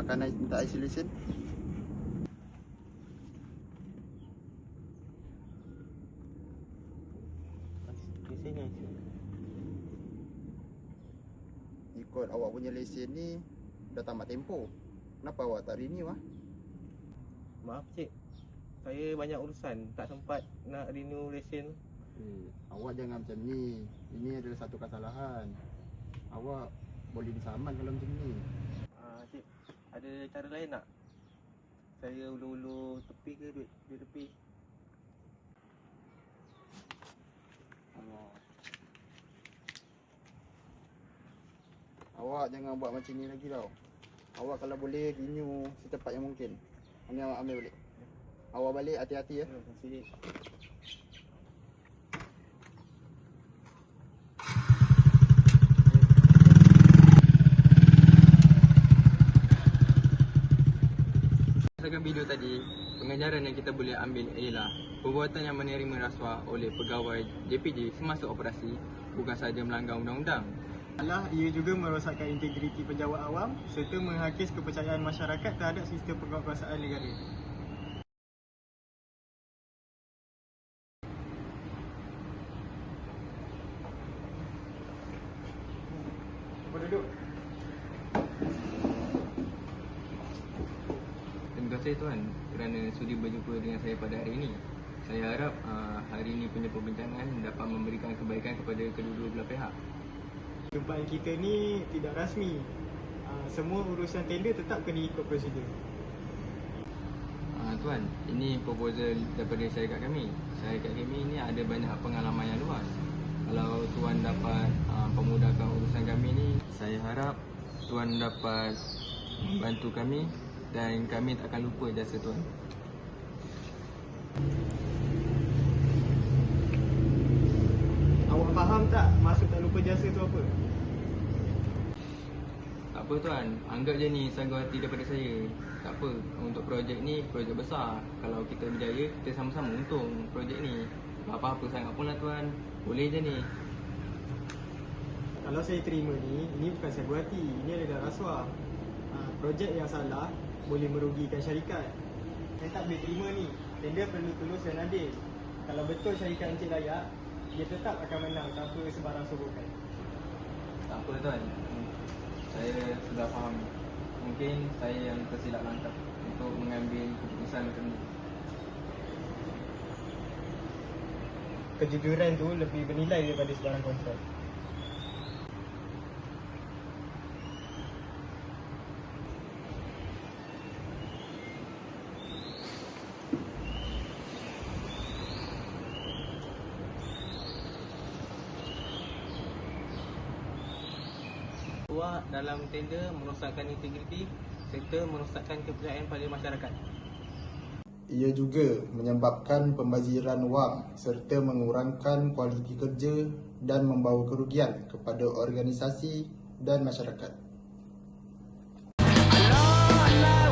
keluarkan I- minta IC lesen. Kesennya je. Ikut awak punya lesen ni dah tamat tempoh. Kenapa awak tak renew ah? Maaf cik. Saya banyak urusan, tak sempat nak renew lesen. Eh, awak jangan macam ni. Ini adalah satu kesalahan. Awak boleh disaman kalau macam ni. Ada cara lain tak? Saya ulu-ulu tepi ke duit duit tepi? Allah. Awak jangan buat macam ni lagi tau. Awak kalau boleh renew secepat yang mungkin. Ini awak ambil balik. Awak balik hati-hati ya. Terima pengajaran yang kita boleh ambil ialah perbuatan yang menerima rasuah oleh pegawai JPJ semasa operasi bukan sahaja melanggar undang-undang. Malah ia juga merosakkan integriti pejabat awam serta menghakis kepercayaan masyarakat terhadap sistem penguasaan negara. Cuba kasih tuan kerana sudi berjumpa dengan saya pada hari ini. Saya harap uh, hari ini punya perbincangan dapat memberikan kebaikan kepada kedua-dua belah pihak. Jumpaan kita ni tidak rasmi. Ah, Semua urusan tender tetap kena ikut prosedur. Uh, tuan, ini proposal daripada syarikat kami. Syarikat kami ini ada banyak pengalaman yang luas. Kalau tuan dapat uh, pemudahkan urusan kami ni, saya harap tuan dapat membantu kami dan kami tak akan lupa jasa tuan. Awak faham tak maksud tak lupa jasa tu apa? Tak apa tuan, anggap je ni sanggup hati daripada saya. Tak apa, untuk projek ni projek besar. Kalau kita berjaya, kita sama-sama untung projek ni. Apa-apa sangat pun lah tuan. Boleh je ni. Kalau saya terima ni, ini bukan saya hati, ini adalah rasuah. Projek yang salah boleh merugikan syarikat. Saya tak boleh terima ni. Tender perlu tulus dan adil. Kalau betul syarikat Encik layak, dia tetap akan menang tanpa sebarang sogokan. Tak apa tuan. Saya sudah faham. Mungkin saya yang tersilap langkah untuk mengambil keputusan macam ni. Kejujuran tu lebih bernilai daripada sebarang kontrak. keluar dalam tender merosakkan integriti serta merosakkan kepercayaan pada masyarakat. Ia juga menyebabkan pembaziran wang serta mengurangkan kualiti kerja dan membawa kerugian kepada organisasi dan masyarakat. Allah, Allah,